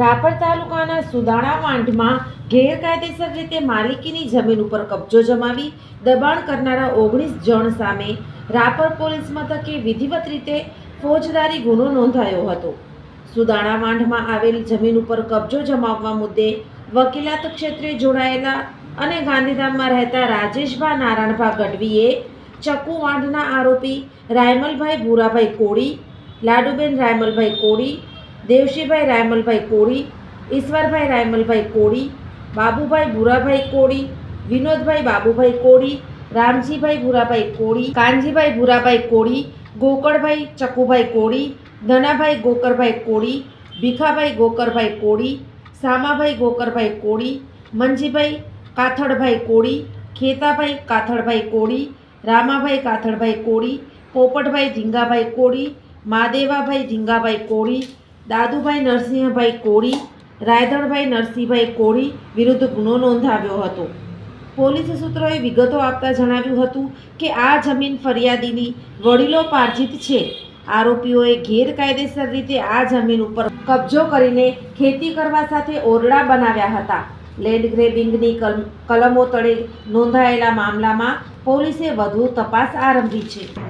Rapar તાલુકાના સુદાણા વાંઢમાં ગેરકાયદેસર રીતે માલિકીની જમીન ઉપર કબજો જમાવી, દબાણ કરનારા ઓગણીસ જણ સામે રાપર પોલીસ મથકે વિધિવત રીતે ફોજદારી ગુનો નોંધાયો હતો. સુદાણા વાંઢમાં આવેલ જમીન ઉપર કબજો જમાવવા મુદ્દે વકીલાત ક્ષેત્રે જોડાયેલા અને ગાંધીધામમાં રહેતા રાજેશભા નારાયણભા ગઢવીએ ચકુ વાંઢના આરોપી રાયમલભાઈ ભૂરાભાઈ કોળી, લાડુબેન રાયમલભાઈ કોળી દેવશીભાઈ રાયમલભાઈ કોળી ઈશ્વરભાઈ રાયમલભાઈ કોળી બાબુભાઈ ભૂરાભાઈ કોળી વિનોદભાઈ બાબુભાઈ કોળી રામજીભાઈ ભૂરાભાઈ કોળી કાનજીભાઈ ભૂરાભાઈ કોળી ગોકળભાઈ ચકુભાઈ કોળી ધનાભાઈ ગોકરભાઈ કોળી ભીખાભાઈ ગોકરભાઈ કોળી સામાભાઈ ગોકરભાઈ કોળી મંજીભાઈ કાથડભાઈ કોળી ખેતાભાઈ કાથડભાઈ કોળી રામાભાઈ કાથડભાઈ કોળી પોપટભાઈ ધીંગાભાઈ કોળી માદેવાભાઈ ધીંગાભાઈ કોળી દાદુભાઈ નરસિંહભાઈ કોળી રાયધણભાઈ નરસિંહભાઈ કોળી વિરુદ્ધ ગુનો નોંધાવ્યો હતો. પોલીસ સૂત્રોએ વિગતો આપતા જણાવ્યું હતું કે આ જમીન ફરિયાદીની વડીલો પાર્જિત છે. આરોપીઓએ ગેરકાયદેસર રીતે આ જમીન ઉપર કબજો કરીને ખેતી કરવા સાથે ઓરડા બનાવ્યા હતા. લેન્ડ ગ્રેબિંગની કલ- કલમો તળે નોંધાયેલા મામલામાં પોલીસે વધુ તપાસ આરંભી છે.